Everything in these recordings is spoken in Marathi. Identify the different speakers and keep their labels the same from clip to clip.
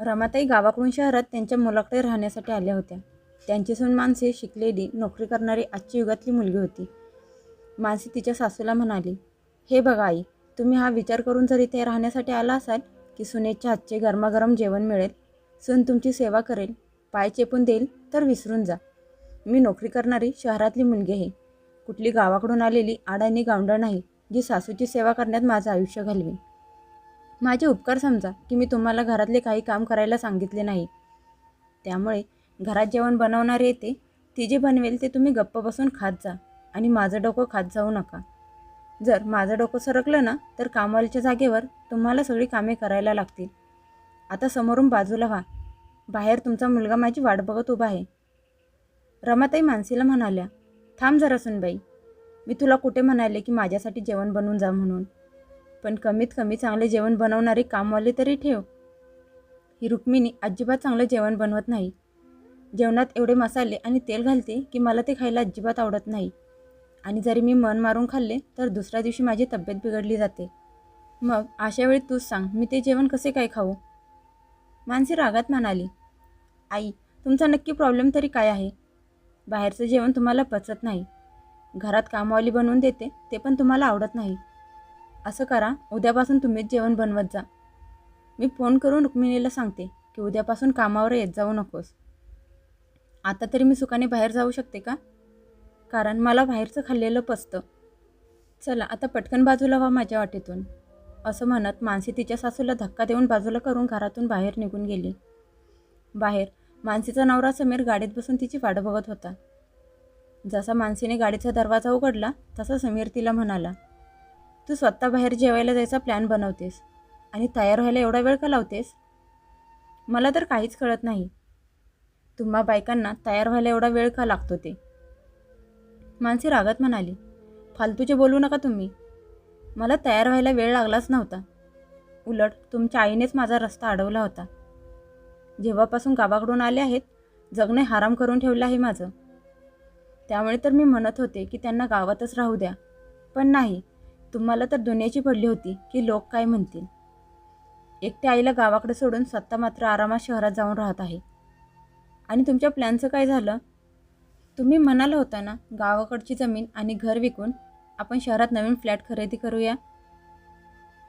Speaker 1: रमाताई गावाकडून शहरात त्यांच्या मुलाकडे राहण्यासाठी आल्या होत्या. त्यांची सून मानसी शिकलेली नोकरी करणारी आजच्या युगातली मुलगी होती. मानसी तिच्या सासूला म्हणाली हे बघा आई तुम्ही हा विचार करून जर इथे राहण्यासाठी आला असाल की सुनेच्या हातचे गरमागरम जेवण मिळेल सून तुमची सेवा करेल पाय चेपून देईल तर विसरून जा. मी नोकरी करणारी शहरातली मुलगी आहे. कुठली गावाकडून आलेली आडानी गावंडळ नाही जी सासूची सेवा करण्यात माझं आयुष्य घालवी. माझे उपकार समजा की मी तुम्हाला घरातले काही काम करायला सांगितले नाही. त्यामुळे घरात जेवण बनवणारे येते ती जे बनवेल ते तुम्ही गप्प बसून खात जा आणि माझं डोकं खात जाऊ नका. जर माझं डोकं सरकलं ना तर कामाच्या जागेवर तुम्हाला सगळी कामे करायला लागतील. आता समोरून बाजूला व्हा. बाहेर तुमचा मुलगा माझी वाट बघत उभा आहे. रमाताई मानसीला म्हणाल्या थांब जरा सुनबाई मी तुला कुठे म्हणाले की माझ्यासाठी जेवण बनवून जा म्हणून? पण कमीत कमी चांगले जेवण बनवणारे कामवाले तरी ठेव. ही रुक्मिणी अजिबात चांगलं जेवण बनवत नाही. जेवणात एवढे मसाले आणि तेल घालते की मला ते खायला अजिबात आवडत नाही. आणि जरी मी मन मारून खाल्ले तर दुसऱ्या दिवशी माझी तब्येत बिघडली जाते. मग अशा वेळी तूच सांग मी ते जेवण कसे काय खाऊ? मानसी रागात म्हणाली आई तुमचा नक्की प्रॉब्लेम तरी काय आहे? बाहेरचं जेवण तुम्हाला पचत नाही. घरात कामवाली बनवून देते ते पण तुम्हाला आवडत नाही. असं करा उद्यापासून तुम्हीच जेवण बनवत जा. मी फोन करून रुक्मिणीला सांगते की उद्यापासून कामावर येत जाऊ नकोस. आता तरी मी सुखाने बाहेर जाऊ शकते का? कारण मला बाहेरचं खाल्लेलं पचतं. चला आता पटकन बाजूला व्हा माझ्या वाटेतून. असं म्हणत मानसी तिच्या सासूला धक्का देऊन बाजूला करून घरातून बाहेर निघून गेली. बाहेर मानसीचा नवरा समीर गाडीत बसून तिची वाट बघत होता. जसा मानसीने गाडीचा दरवाजा उघडला तसा समीर तिला म्हणाला तू स्वतः बाहेर जेवायला जायचा प्लॅन बनवतेस. आणि तयार व्हायला एवढा वेळ का लावतेस? मला तर काहीच कळत नाही. तुम्हा बायकांना तयार व्हायला एवढा वेळ का लागतो ते? मानसी रागात म्हणाली फालतूचे बोलू नका तुम्ही. मला तयार व्हायला वेळ लागलाच नव्हता. उलट तुमच्या आईनेच माझा रस्ता अडवला होता. जेव्हापासून गावाकडून आले आहेत जगणे हाराम करून ठेवलं आहे माझं. त्यामुळे तर मी म्हणत होते की त्यांना गावातच राहू द्या. पण नाही तुम्हाला तर दुनियाची पडली होती की लोक काय म्हणतील. एकट्या आईला गावाकडे सोडून स्वतः मात्र आरामात शहरात जाऊन राहत आहे. आणि तुमच्या प्लॅनचं काय झालं? तुम्ही म्हणाला होता ना गावाकडची जमीन आणि घर विकून आपण शहरात नवीन फ्लॅट खरेदी करूया?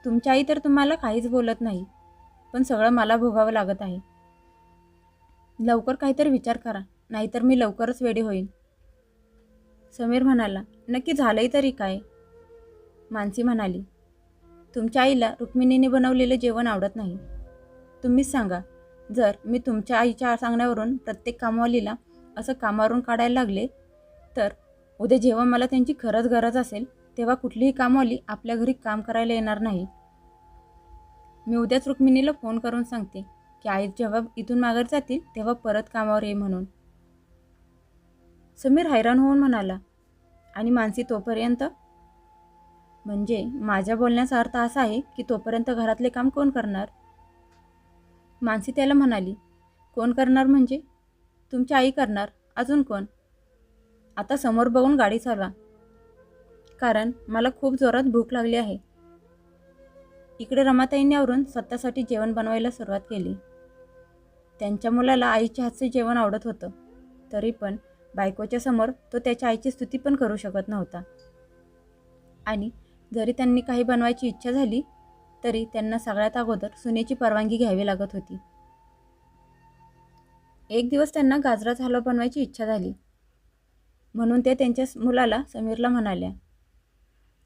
Speaker 1: तुमची आई तर तुम्हाला काहीच बोलत नाही पण सगळं मला भोगावं लागत आहे. लवकर काहीतरी विचार करा नाहीतर मी लवकरच वेडी होईन. समीर म्हणाला नक्की झालंही तरी काय? मानसी म्हणाली तुमच्या आईला रुक्मिणीने बनवलेलं जेवण आवडत नाही. तुम्हीच सांगा जर मी तुमच्या आईच्या सांगण्यावरून प्रत्येक कामवालीला असं कामावरून काढायला लागले तर उद्या जेव्हा मला त्यांची खरंच गरज असेल तेव्हा कुठलीही कामवाली आपल्या घरी काम करायला येणार नाही. मी उद्याच रुक्मिणीला फोन करून सांगते की आई जेव्हा इथून माघार जातील तेव्हा परत कामावर ये म्हणून. समीर हैराण होऊन म्हणाला आणि मानसी तोपर्यंत म्हणजे माझ्या बोलण्याचा अर्थ असा आहे की तोपर्यंत घरातले काम कोण करणार? मानसी त्याला म्हणाली कोण करणार म्हणजे? तुमची आई करणार. अजून कोण? आता समोर बघून गाडी चालवा. कारण मला खूप जोरात भूक लागली आहे. इकडे रमाताईंनी आवरून स्वतःसाठी जेवण बनवायला सुरुवात केली. त्यांच्या मुलाला आईच्या हातचे जेवण आवडत होतं. तरी पण बायकोच्या समोर तो त्याच्या आईची स्तुती पण करू शकत नव्हता. आणि जरी त्यांनी काही बनवायची इच्छा झाली तरी त्यांना सगळ्यात अगोदर सुनेची परवानगी घ्यावी लागत होती. एक दिवस त्यांना गाजराचा हलवा बनवायची इच्छा झाली. म्हणून ते त्यांच्या मुलाला समीरला म्हणाल्या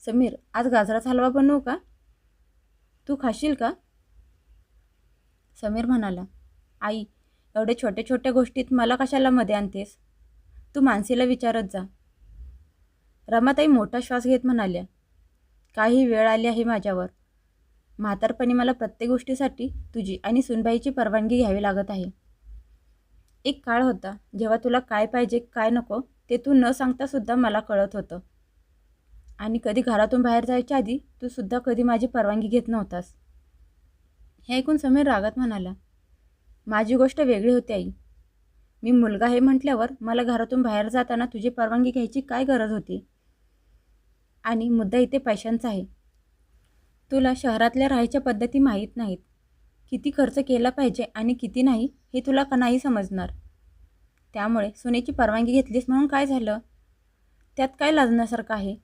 Speaker 1: समीर आज गाजराचा हलवा बनवू का? तू खाशील का? समीर म्हणाला आई एवढे छोट्या छोट्या गोष्टीत मला कशाला मध्ये आणतेस? तू मानसीला विचारत जा. रमाताई मोठा श्वास घेत म्हणाल्या काही वेळ आली आहे माझ्यावर. म्हातारपणी मला प्रत्येक गोष्टीसाठी तुझी आणि सुनबाईची परवानगी घ्यावी लागत आहे. एक काळ होता जेव्हा तुला काय पाहिजे काय नको ते तू न सांगता सुद्धा मला कळत होतं. आणि कधी घरातून बाहेर जायच्या आधी तू सुद्धा कधी माझी परवानगी घेत नव्हतास. हे ऐकून समीर रागात म्हणाला माझी गोष्ट वेगळी होती आई. मी मुलगा आहे म्हटल्यावर मला घरातून बाहेर जाताना तुझी परवानगी घ्यायची काय गरज होती? आणि मुद्दा इथे पैशांचा आहे. तुला शहरातल्या राहायच्या पद्धती माहीत नाहीत. किती खर्च केला पाहिजे आणि किती नाही हे तुला का नाही समजणार. त्यामुळे सुनेची परवानगी घेतलीस म्हणून काय झालं? त्यात काय लाजण्यासारखं आहे?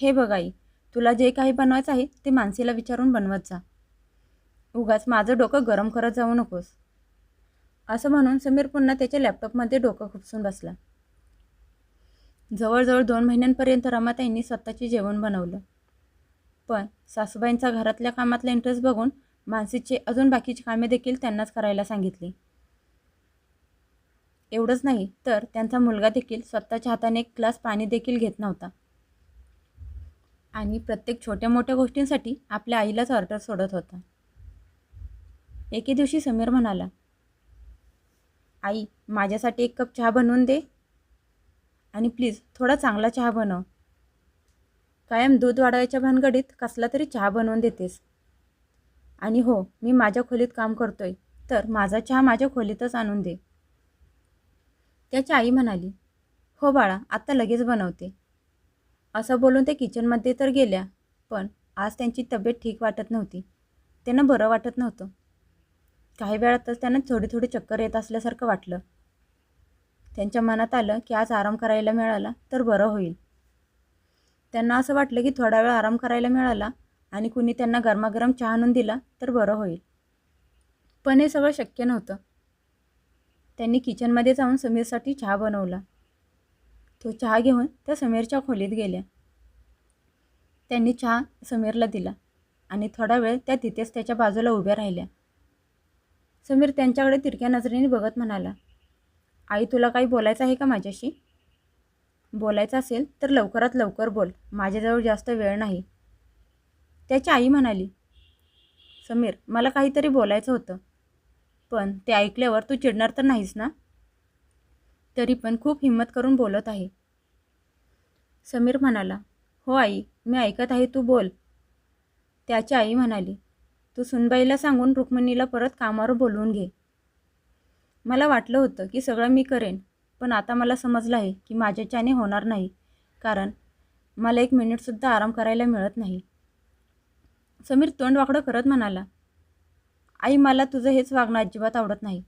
Speaker 1: हे बघ आई तुला जे काही बनवायचं आहे ते मानसीला विचारून बनवत जा. उगाच माझं डोकं गरम करत जाऊ नकोस. असं म्हणून समीर पुन्हा त्याच्या लॅपटॉपमध्ये डोकं खुपसून बसला. जवळजवळ दोन महिन्यांपर्यंत रमाताईंनी स्वतःचे जेवण बनवलं. पण सासूबाईंचा घरातल्या कामातला इंटरेस्ट बघून मानसीचे अजून बाकीची कामे देखील त्यांनाच करायला सांगितली. एवढंच नाही तर त्यांचा मुलगा देखील स्वतःच्या हाताने एक ग्लास पाणी देखील घेत नव्हता. आणि प्रत्येक छोट्या मोठ्या गोष्टींसाठी आपल्या आईलाच ऑर्डर सोडत होता. एके दिवशी समीर म्हणाला आई माझ्यासाठी एक कप चहा बनवून दे आणि प्लीज थोडा चांगला चहा बनव. कायम दूध वाढवायच्या भानगडीत कसला तरी चहा बनवून देतेस. आणि हो मी माझ्या खोलीत काम करतोय तर माझा चहा माझ्या खोलीतच आणून दे. त्याची आई म्हणाली हो बाळा आत्ता लगेच बनवते. असं बोलून ते किचनमध्ये तर गेल्या पण आज त्यांची तब्येत ठीक वाटत नव्हती. त्यांना बरं वाटत नव्हतं. काही वेळातच त्यांना थोडी थोडी चक्कर येत असल्यासारखं वाटलं. त्यांच्या मनात आलं की आज आराम करायला मिळाला तर बरं होईल. त्यांना असं वाटलं की थोडा वेळ आराम करायला मिळाला आणि कुणी त्यांना गरमागरम चहा आणून दिला तर बरं होईल. पण हे सगळं शक्य नव्हतं. त्यांनी किचनमध्ये जाऊन समीरसाठी चहा बनवला. तो चहा घेऊन त्या समीरच्या खोलीत गेल्या. त्यांनी चहा समीरला दिला आणि थोडा वेळ त्या तिथेच त्याच्या बाजूला उभ्या राहिल्या. समीर त्यांच्याकडे तिरक्या नजरेने बघत म्हणाला आई तुला काही बोलायचं आहे का माझ्याशी? बोलायचं असेल तर लवकरात लवकर बोल. माझ्याजवळ जास्त वेळ नाही. त्याची आई म्हणाली समीर मला काहीतरी बोलायचं होतं. पण ते ऐकल्यावर तू चिडणार तर नाहीस ना? तरी पण खूप हिंमत करून बोलत आहे. समीर म्हणाला हो आई मी ऐकत आहे तू बोल. त्याची आई म्हणाली तू सुनबाईला सांगून रुक्मिणीला परत कामावर बोलवून घे. मला वाटलं होतं की सगळं मी करेन पण आता मला समजलं आहे की माझ्याच्याने होणार नाही कारण मला एक मिनिटसुद्धा आराम करायला मिळत नाही. समीर तोंड वाकडं करत म्हणाला आई मला तुझं हेच वागणं अजिबात आवडत नाही.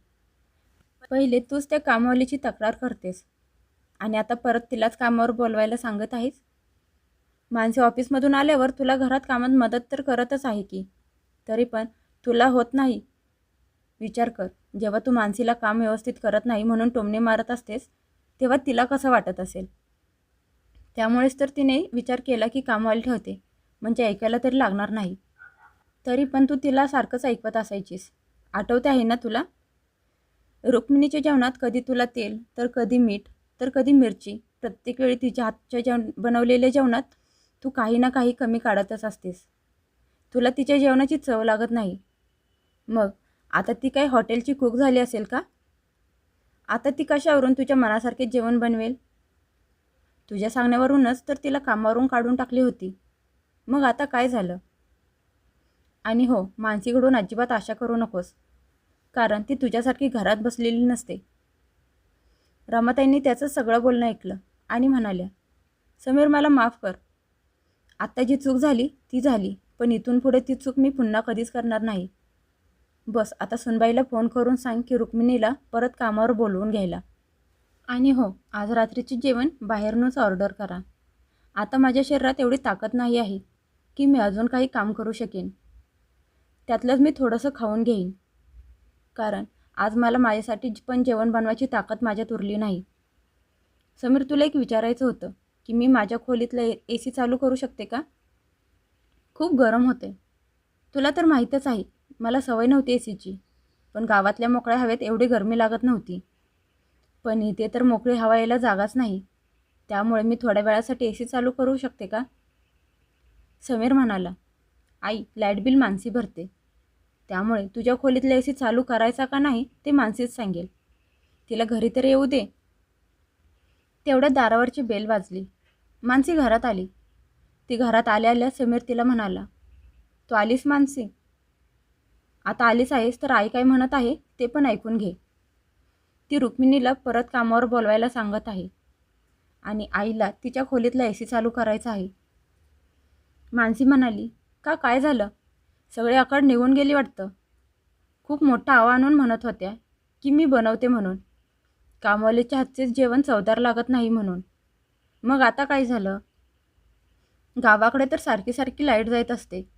Speaker 1: पहिले तूच त्या कामवालीची तक्रार करतेस आणि आता परत तिलाच कामावर बोलवायला सांगत आहेस? माणसे ऑफिसमधून आल्यावर तुला घरात कामात मदत तर करतच आहे की तरी पण तुला होत नाही विचार कर जेव्हा तू मानसीला काम व्यवस्थित करत नाही म्हणून टोमणे मारत असतेस तेव्हा तिला कसं वाटत असेल? त्यामुळेच तर तिने विचार केला की कामवाली ठेवते म्हणजे ऐकायला तरी लागणार नाही. तरी पण तू तिला सारखंच ऐकत असायचीस. आठवते आहे ना तुला? रुक्मिणीच्या जेवणात कधी तुला तेल तर कधी मीठ तर कधी मिरची प्रत्येक वेळी तिच्या हातच्या जेवण बनवलेल्या जेवणात तू काही ना काही कमी काढतच असतेस. तुला तिच्या जेवणाची चव लागत नाही. मग आता ती काही हॉटेलची कुक झाली असेल का? आता ती कशावरून तुझ्या मनासारखे जेवण बनवेल? तुझ्या सांगण्यावरूनच तर तिला कामावरून काढून टाकली होती. मग आता काय झालं? आणि हो मानसीकडून अजिबात आशा करू नकोस. कारण ती तुझ्यासारखी घरात बसलेली नसते. रमाताईंनी त्याचं सगळं बोलणं ऐकलं आणि म्हणाल्या समीर मला माफ कर. आत्ता जी चूक झाली ती झाली. पण इथून पुढे ती चूक मी पुन्हा कधीच करणार नाही. बस आता सुनबाईला फोन करून सांग की रुक्मिणीला परत कामावर बोलवून घ्यायला. आणि हो आज रात्रीचे जेवण बाहेरूनच ऑर्डर करा. आता माझ्या शरीरात एवढी ताकद नाही आहे की मी अजून काही काम करू शकेन. त्यातलंच मी थोडंसं खाऊन घेईन. कारण आज मला माझ्यासाठी पण जेवण बनवायची ताकद माझ्यात उरली नाही. समीर तुला एक विचारायचं होतं की मी माझ्या खोलीतलं ए सी चालू करू शकते का? खूप गरम होते. तुला तर माहीतच आहे मला सवय नव्हती ए सीची पण गावातल्या मोकळ्या हवेत एवढी गरमी लागत नव्हती. पण इथे तर मोकळी हवा यायला जागाच नाही. त्यामुळे मी थोड्या वेळासाठी ए सी चालू करू शकते का? समीर म्हणाला आई लाइट बिल मानसी भरते. त्यामुळे तुझ्या खोलीतला ए सी चालू करायचा का नाही ते मानसीच सांगेल. तिला घरी तर येऊ दे. तेवढ्या दारावरची बेल वाजली. मानसी घरात आली. ती घरात आल्या आल्या समीर तिला म्हणाला तू आलीस मानसी? आता आलीच आहेस तर आई काय म्हणत आहे ते पण ऐकून घे. ती रुक्मिणीला परत कामावर बोलवायला सांगत आहे. आणि आईला तिच्या खोलीतला ए सी चालू करायचा आहे. मानसी म्हणाली का काय झालं? सगळे आकड निघून गेली वाटतं. खूप मोठं आव्हान म्हणत होत्या की मी बनवते म्हणून. कामवालीच्या हातचेच जेवण चवदार लागत नाही म्हणून. मग आता काय झालं? गावाकडे तर सारखी सारखी लाइट जात असते.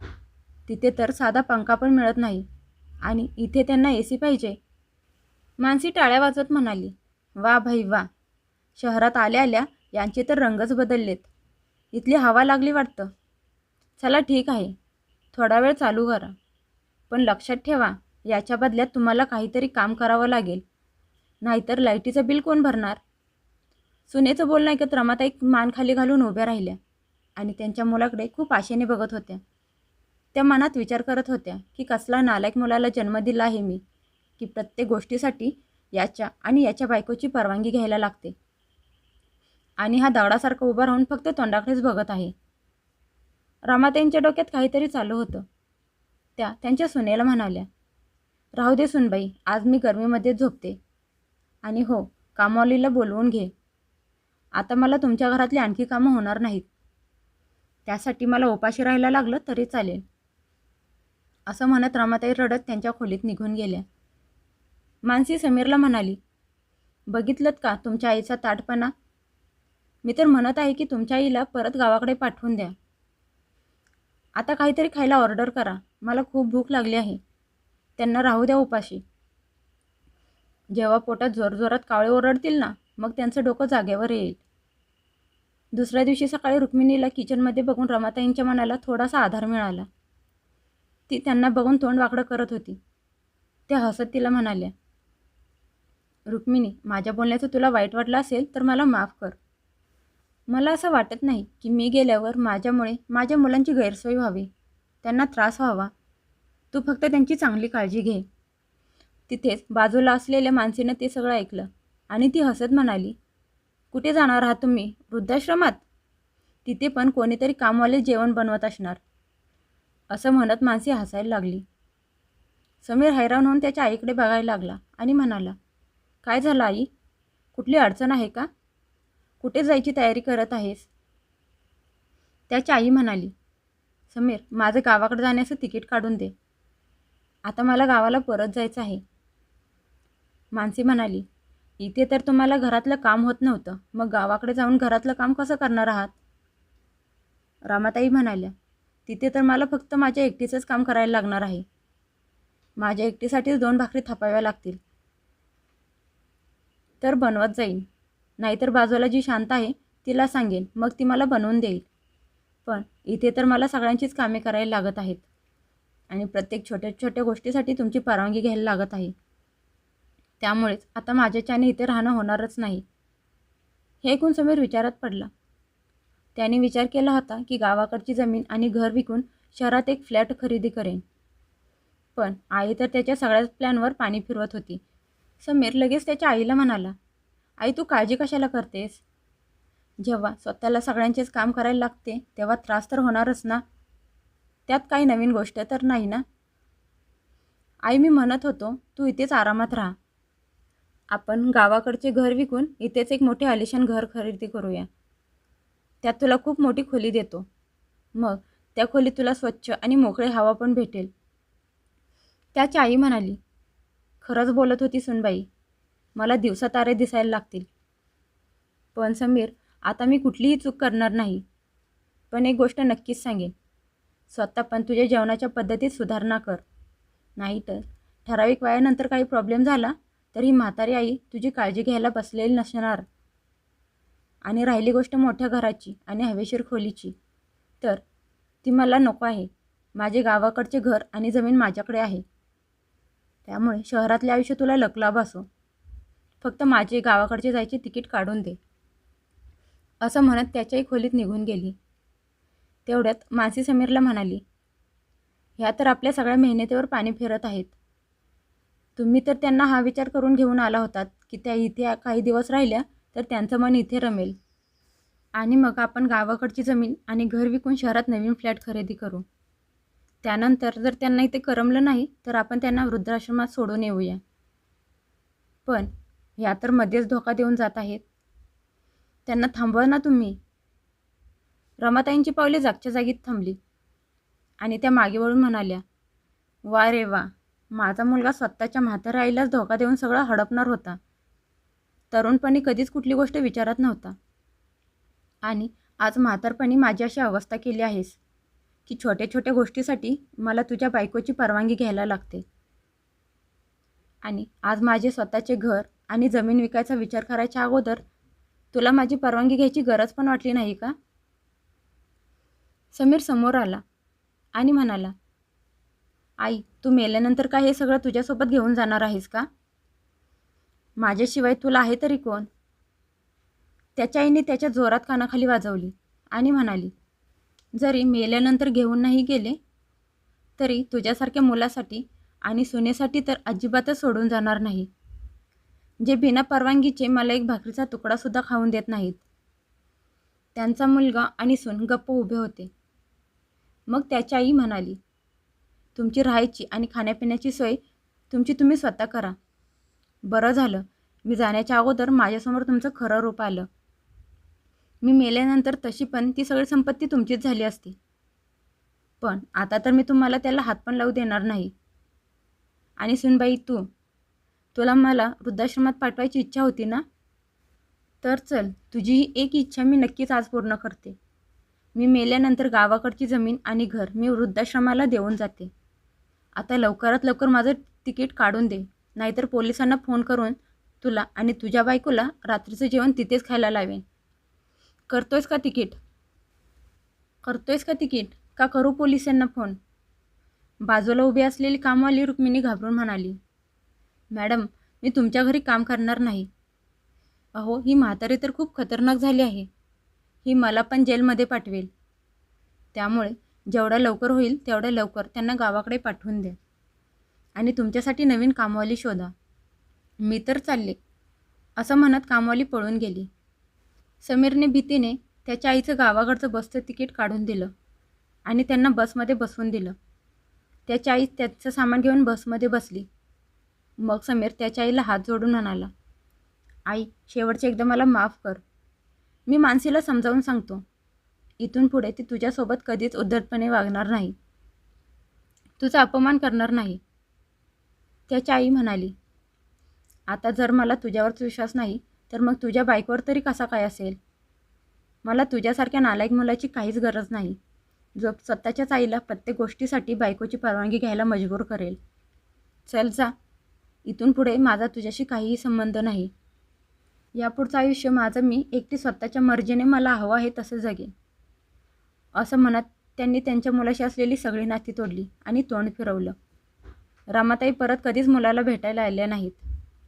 Speaker 1: तिथे तर साधा पंखा पण मिळत नाही. आणि इथे त्यांना ए सी पाहिजे. मानसी टाळ्या वाजवत म्हणाली वा भाई वा. शहरात आल्या आल्या यांचे तर रंगच बदललेत. इथली हवा लागली वाटतं. चला ठीक आहे. थोडा वेळ चालू करा. पण लक्षात ठेवा याच्या बदल्यात तुम्हाला काहीतरी काम करावं लागेल. नाहीतर लाईटीचं बिल कोण भरणार? सुनेचं बोलणं ऐकत रमाताई मान खाली घालून उभ्या राहिल्या आणि त्यांच्या मुलाकडे खूप आशेने बघत होत्या. त्या मनात विचार करत होत्या की कसला नालायक मुलाला जन्म दिला आहे मी की प्रत्येक गोष्टीसाठी याच्या आणि याच्या बायकोची परवानगी घ्यायला लागते. आणि हा दगडासारखा उभा राहून फक्त तोंडाकडेच बघत आहे. रमाताईंच्या डोक्यात काहीतरी चालू होतं. त्या त्यांच्या सुनेला म्हणाल्या राहू दे सुनबाई आज मी गरमीमध्ये झोपते. आणि हो कामवालीला बोलवून घे. आता मला तुमच्या घरातली आणखी कामं होणार नाहीत. त्यासाठी मला उपाशी राहायला लागलं तरी चालेल. असं म्हणत रमाताई रडत त्यांच्या खोलीत निघून गेल्या. मानसी समीरला म्हणाली बघितलं का तुमच्या आईचा ताटपणा मी तर म्हणत आहे की तुमच्या आईला परत गावाकडे पाठवून द्या. आता काहीतरी खायला ऑर्डर करा. मला खूप भूक लागली आहे. त्यांना राहू द्या उपाशी. जेव्हा पोटात जोरजोरात कावळे ओरडतील ना मग त्यांचं डोकं जागेवर येईल. दुसऱ्या दिवशी सकाळी रुक्मिणीला किचनमध्ये बघून रमाताईंच्या मनाला थोडासा आधार मिळाला. ती त्यांना बघून तोंड वाकडं करत होती. त्या हसत तिला म्हणाल्या रुक्मिणी माझ्या बोलण्याचं तुला वाईट वाटलं असेल तर मला माफ कर. मला असं वाटत नाही की मी गेल्यावर माझ्यामुळे माझ्या मुलांची गैरसोय व्हावी. त्यांना त्रास व्हावा. तू फक्त त्यांची चांगली काळजी घे. तिथेच बाजूला असलेल्या माणसीनं ते सगळं ऐकलं आणि ती हसत म्हणाली कुठे जाणार आहात तुम्ही? वृद्धाश्रमात? तिथे पण कोणीतरी कामवाले जेवण बनवत असणार. असं म्हणत मानसी हसायला लागली. समीर हैराण होऊन त्याच्या आईकडे बघायला लागला आणि म्हणाला काय झालं आई? कुठली अडचण आहे का? कुठे जायची तयारी करत आहेस? त्याची आई म्हणाली समीर माझं गावाकडे जाण्याचं तिकीट काढून दे. आता मला गावाला परत जायचं आहे. मानसी म्हणाली इथे तर तुम्हाला घरातलं काम होत नव्हतं. मग गावाकडे जाऊन घरातलं काम कसं करणार आहात? रामाताई म्हणाल्या तिथे तर मला फक्त माझ्या एकटीचंच काम करायला लागणार आहे. माझ्या एकटीसाठीच दोन भाकरी थापाव्या लागतील. तर बनवत जाईन. नाहीतर बाजूला जी शांत आहे तिला सांगेन. मग ती मला बनवून देईल. पण इथे तर मला सगळ्यांचीच कामे करायला लागत आहेत. आणि प्रत्येक छोट्या छोट्या गोष्टीसाठी तुमची परवानगी घ्यायला लागत आहे. त्यामुळेच आता माझ्याच्याने इथे राहणं होणारच नाही. हे ऐकून समीर विचारात पडला. त्याने विचार केला होता की गावाकडची जमीन आणि घर विकून शहरात एक फ्लॅट खरेदी करेन. पण आई तर त्याच्या सगळ्याच प्लॅनवर पाणी फिरवत होती. समीर लगेच त्याच्या आईला म्हणाला आई तू काळजी कशाला करतेस? जेव्हा स्वतःला सगळ्यांचेच काम करायला लागते तेव्हा त्रास तर होणारच ना? त्यात काही नवीन गोष्ट तर नाही ना? आई मी म्हणत होतो तू इथेच आरामात राहा. आपण गावाकडचे घर विकून इथेच एक मोठे आलिशान घर खरेदी करूया. त्यात तुला खूप मोठी खोली देतो. मग त्या खोलीत तुला स्वच्छ आणि मोकळी हवा पण भेटेल. त्याची आई म्हणाली खरंच बोलत होती सुनबाई मला दिवसा तारे दिसायला लागतील. पण समीर आता मी कुठलीही चूक करणार नाही. पण एक गोष्ट नक्कीच सांगेन. स्वतः पण तुझ्या जेवणाच्या पद्धतीत सुधारणा कर. नाहीतर ठराविक वयानंतर काही प्रॉब्लेम झाला तर ही म्हातारी आई तुझी काळजी घ्यायला बसलेली नसणार. आणि राहिली गोष्ट मोठ्या घराची आणि हवेशीर खोलीची. तर ती मला नको आहे. माझे गावाकडचे घर आणि जमीन माझ्याकडे आहे. त्यामुळे शहरातले आयुष्य तुला लकलाभ असो. फक्त माझे गावाकडचे जायचे तिकीट काढून दे. असं म्हणत त्याच्याही खोलीत निघून गेली. तेवढ्यात मानसी समीरला म्हणाली ह्या तर आपल्या सगळ्या मेहनतीवर पाणी फिरत आहेत. तुम्ही तर त्यांना हा विचार करून घेऊन आला होतात की त्या इथे काही दिवस राहिल्या तर त्यांचं मन इथे रमेल. आणि मग आपण गावाकडची जमीन आणि घर विकून शहरात नवीन फ्लॅट खरेदी करू. त्यानंतर जर त्यांना इथे करमलं नाही तर आपण त्यांना वृद्धाश्रमात सोडून येऊया. पण ह्या तर मध्येच धोका देऊन जात आहेत. त्यांना थांबवा ना तुम्ही. रमाताईंची पावले जागच्या जागीत थांबली. आणि त्या मागे वळून म्हणाल्या वा रे वा माझा मुलगा स्वतःच्या म्हाताऱ्या आईलाच धोका देऊन सगळं हडपणार होता. तरुणपणी कधीच कुठली गोष्ट विचारत नव्हता. आणि आज म्हातारपणी माझी अशी अवस्था केली आहेस की छोट्या छोट्या गोष्टीसाठी मला तुझ्या बायकोची परवानगी घ्यायला लागते. आणि आज माझे स्वतःचे घर आणि जमीन विकायचा विचार करायच्या अगोदर तुला माझी परवानगी घ्यायची गरज पण वाटली नाही का? समीर समोर आला आणि म्हणाला आई तू मेल्यानंतर काय हे सगळं तुझ्यासोबत घेऊन जाणार आहेस का? माझ्याशिवाय तुला आहे तरी कोण? त्याच्या आईने त्याच्या जोरात कानाखाली वाजवली आणि म्हणाली जरी मेल्यानंतर घेऊन नाही गेले तरी तुझ्यासारख्या मुलासाठी आणि सुनेसाठी तर अजिबातच सोडून जाणार नाही. जे बिना परवानगीचे मला एक भाकरीचा तुकडासुद्धा खाऊन देत नाहीत. त्यांचा मुलगा आणि सून गप्प उभे होते. मग त्याची आई म्हणाली तुमची राहायची आणि खाण्यापिण्याची सोय तुमची तुम्ही स्वतः करा. बरं झालं. मी जाण्याच्या अगोदर माझ्यासमोर तुमचं खरं रूप आलं. मी मेल्यानंतर तशी पण ती सगळी संपत्ती तुमचीच झाली असती. पण आता तर मी तुम्हाला त्याला हात पण लावू देणार नाही. आणि सुनबाई तू तुला मला वृद्धाश्रमात पाठवायची इच्छा होती ना? तर चल तुझी ही एक इच्छा मी नक्कीच आज पूर्ण करते. मी मेल्यानंतर गावाकडची जमीन आणि घर मी वृद्धाश्रमाला देऊन जाते. आता लवकरात लवकर माझं तिकीट काढून दे. नाहीतर पोलिसांना फोन करून तुला आणि तुझ्या बायकोला रात्रीचं जेवण तिथेच खायला लावेन. करतोयस का तिकीट? करतोयस का तिकीट? का करू पोलिसांना फोन? बाजूला उभी असलेली कामवाली रुक्मिणी घाबरून म्हणाली मॅडम मी तुमच्या घरी काम करणार नाही. अहो ही म्हातारी तर खूप खतरनाक झाली आहे. ही मला पण जेलमध्ये पाठवेल. त्यामुळे जेवढ्या लवकर होईल तेवढ्या लवकर त्यांना गावाकडे पाठवून द्या आणि तुमच्यासाठी नवीन कामवाली शोधा. मी तर चालले. असं म्हणत कामवाली पळून गेली. समीरने भीतीने त्याच्या आईचं गावाकडचं बसचं तिकीट काढून दिलं आणि त्यांना बसमध्ये बसवून दिलं. त्याच्या आई त्याचं सामान घेऊन बसमध्ये बसली. मग समीर त्याच्या आईला हात जोडून म्हणाला आई शेवटचे एकदा मला माफ कर. मी मानसीला समजावून सांगतो. इथून पुढे ती तुझ्यासोबत कधीच उद्धटपणे वागणार नाही. तुझा अपमान करणार नाही. त्याची आई म्हणाली आता जर मला तुझ्यावरच विश्वास नाही तर मग तुझ्या बाईकवर तरी कसा काय असेल? मला तुझ्यासारख्या नालायक मुलाची काहीच गरज नाही. जो स्वतःच्याच आईला प्रत्येक गोष्टीसाठी बायकोची परवानगी घ्यायला मजबूर करेल. चल जा. इथून पुढे माझा तुझ्याशी काहीही संबंध नाही. यापुढचं आयुष्य माझं मी एकटी स्वतःच्या मर्जीने मला हवं आहे तसं जगेन. असं म्हणत त्यांनी त्यांच्या मुलाशी असलेली सगळी नाती तोडली आणि तोंड फिरवलं. रमाताई परत कधीच मुलाला भेटायला आल्या नाहीत.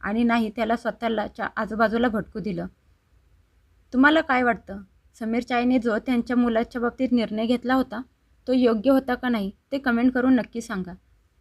Speaker 1: आणि नाही त्याला स्वतःलाच्या आजूबाजूला भटकू दिलं. तुम्हाला काय वाटतं? समीर चायने जो त्यांच्या मुलाच्या बाबतीत निर्णय घेतला होता तो योग्य होता का नाही ते कमेंट करून नक्की सांगा.